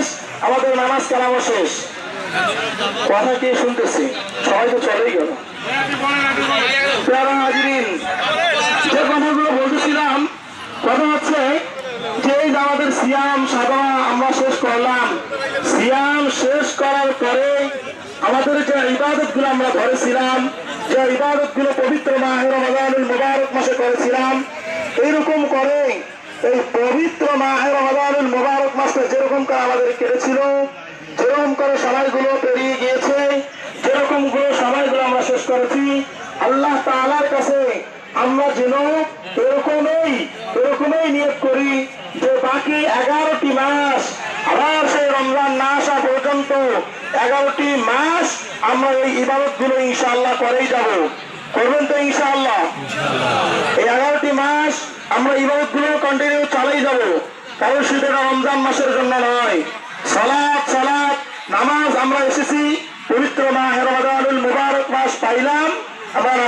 শেষ, আমাদের নামাজ কালামও শেষ। কথা কে শুনতেছি? সবাই তো চলেই গেল। যে কথাগুলো বলতেছিলাম, কথা হচ্ছে যে আমাদের সিয়াম আমরা শেষ করলাম। সিয়াম শেষ করার পরে আমাদের যে ইবাদতগুলো আমরা ধরেছিলাম, যে ইবাদতগুলো পবিত্র মাহের রমাদানুল মুবারক মাসে করেছিলাম, এইরকম করে এই পবিত্র মাহের রমাদানুল মুবারক মাসটা যেরকম করে আমাদের কেটেছিল, যেরকম করে সময়গুলো পেরিয়ে গিয়েছে যেরকমগুলো সময়গুলো আমরা শেষ করেছি, আল্লাহ তাআলার কাছে আমরা যেন এরকমই এরকমই নিয়োগ করি যে বাকি এগারোটি মাস আবার সেই রমজান না আসা পর্যন্ত এগারোটি মাস আমরা এই ইবাদতগুলো ইনশাআল্লাহ করেই যাব। করবেন তো ইনশাআল্লাহ? এই এগারোটি মাস আমরা ইবাদতগুলো কন্টিনিউ চালাই যাব। কারণ শুধু রমজান মাসের জন্য নয় সালাদ সালাদ নামাজ আমরা এসেছি পবিত্র মাহের মুবারক মাস পাইলাম, আবার